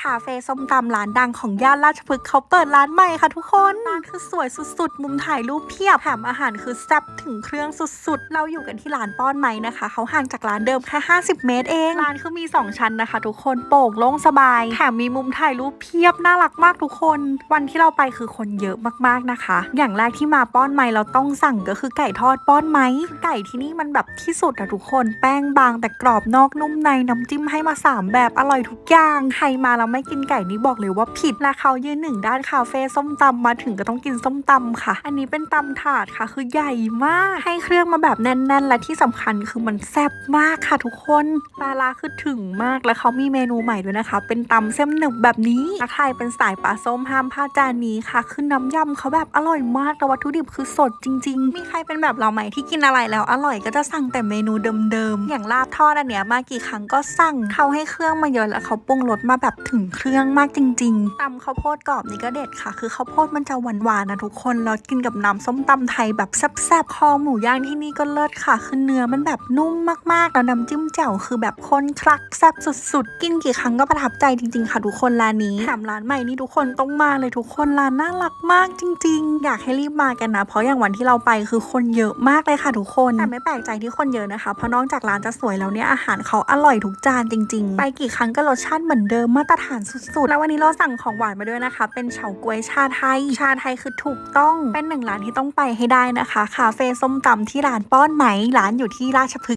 คาเฟ่ส้มตำร้านดังของย่านราชพฤกษ์เขาเปิดร้านใหม่ค่ะทุกคนร้านคือสวยสุดๆ มุมถ่ายรูปเพียบแถมอาหารคือแซ่บถึงเครื่องสุดๆ เราอยู่กันที่ร้านป้อนไหมนะคะ เขาห่างจากร้านเดิมแค่ 50 เมตรเอง ร้านคือมี 2 ชั้นนะคะ ทุกคนโปร่งโล่งสบาย แถมมีมุมถ่ายรูปเพียบน่ารักมากทุกคน วันที่เราไปคือคนเยอะมากๆนะคะ อย่างแรกที่มาป้อนไหมเราต้องสั่งก็คือไก่ทอดป้อนไหมไก่ที่นี่มันแบบที่สุดอะทุกคน แป้งบางแต่กรอบนอกนุ่มในน้ำจิ้มให้มาสามแบบอร่อยทุกอย่างใครมาแล้วไม่กินไก่นี่บอกเลยว่าผิดและเขายืนหนึ่งด้านคาเฟ่ส้มตำมาถึงก็ต้องกินส้มตำค่ะ อันนี้เป็นตำถาดค่ะ คือใหญ่มาก ให้เครื่องมาแบบแน่น ๆ และที่สำคัญคือมันแซ่บมากค่ะทุกคนปลาลาคือถึงมากแล้วเขามีเมนูใหม่ด้วยนะคะ เป็นตำเส้นหนึบแบบนี้ถ้าใครเป็นสายปลาส้มห้ามพลาดจานนี้ค่ะ คือน้ำยำเขาแบบอร่อยมากแต่วัตถุดิบคือสดจริง ๆ มีใครเป็นแบบเราไหมที่กินอะไรแล้วอร่อยก็จะสั่งแต่เมนูเดิมๆอย่างลาบทอดอันเนี้ยมากี่ครั้งก็สั่งเขาให้เครื่องมาเยอะแล้วเขาปรุงรสมาแบบถึงเครื่องมากจริงๆตำข้าวโพดกรอบนี่ก็เด็ดค่ะ คือข้าวโพดมันจะหวานๆนะทุกคนแล้วกินกับน้ำส้มตำไทยแบบแซ่บๆคอหมูย่างที่นี่ก็เลิศค่ะ คือเนื้อมันแบบนุ่มมากๆแล้วน้ำจิ้มแจ่วคือแบบข้นคลักแซ่บสุดๆ กินกี่ครั้งก็ประทับใจจริงๆ ค่ะทุกคนร้านนี้แถมร้านใหม่นี่ทุกคนต้องมาเลยทุกคนร้านน่ารักมากจริง ๆ อยากให้รีบมากันนะ เพราะอย่างวันที่เราไปคือคนเยอะมากเลยค่ะทุกคนแต่ไม่แปลกใจที่คนเยอะนะคะ เพราะนอกจากร้านจะสวยแล้วเนี่ยอาหารเขาอร่อยทุกจานจริง ๆ ไปกี่ครั้งก็รสชาติเหมือนเดิมมาตรฐารสุดๆ แล้ววันนี้เราสั่งของหวานมาด้วยนะคะ เป็นเฉาก๊วยชาไทย ชาไทยคือถูกต้อง เป็นหนึ่งร้านที่ต้องไปให้ได้นะคะ คาเฟ่ส้มตำที่ร้านป้อนไหม ร้านอยู่ที่ราชพฤกษ์